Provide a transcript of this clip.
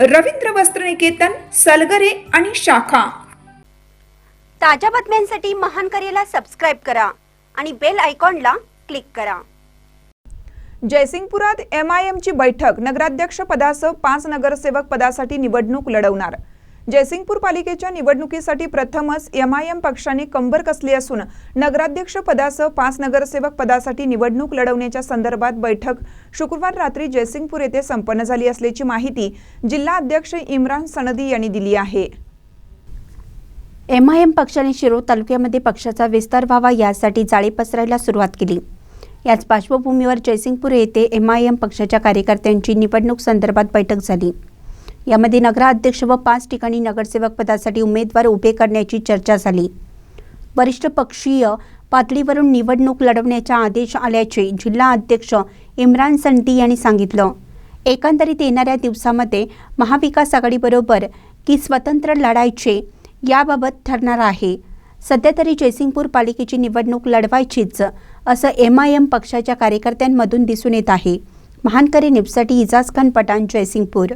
रवींद्र वस्त्रनिकेतन सलगरे आणि शाखा. ताज्या बातम्यांसाठी महान करेला सबस्क्राईब करा आणि बेल आयकॉनला क्लिक करा. जयसिंगपुरात एम आय एमची बैठक. नगराध्यक्ष पदासह पाच नगरसेवक पदासाठी निवडणूक लढवणार. जयसिंगपूर पालिकेच्या निवडणुकीसाठी प्रथमच एम आय एम पक्षाने कंबर कसली असून नगराध्यक्ष पदासह पाच नगरसेवक पदासाठी निवडणूक लढवण्याच्या संदर्भात बैठक शुक्रवार रात्री जयसिंगपूर येथे संपन्न झाली असल्याची माहिती जिल्हा अध्यक्ष इम्रान सनदी यांनी दिली आहे. एम आय एम पक्षाने शिरोळ तालुक्यामध्ये पक्षाचा विस्तार व्हावा यासाठी जाळी पसरायला सुरुवात केली. याच पार्श्वभूमीवर जयसिंगपूर येथे एम आय एम पक्षाच्या कार्यकर्त्यांची निवडणूक संदर्भात बैठक झाली. यामध्ये नगराध्यक्ष व पाच ठिकाणी नगरसेवक पदासाठी उमेदवार उभे करण्याची चर्चा झाली. वरिष्ठ पक्षीय पातळीवरून निवडणूक लढवण्याचा आदेश आल्याचे जिल्हा अध्यक्ष इम्रान संटी यांनी सांगितलं. एकंदरीत येणाऱ्या दिवसामध्ये महाविकास आघाडीबरोबर की स्वतंत्र लढायचे याबाबत ठरणार आहे. सध्या तरी जयसिंगपूर पालिकेची निवडणूक लढवायचीच असं एम आय एम पक्षाच्या कार्यकर्त्यांमधून दिसून येत आहे. महानकरी निपसाठी इजाज खान पठाण जयसिंगपूर.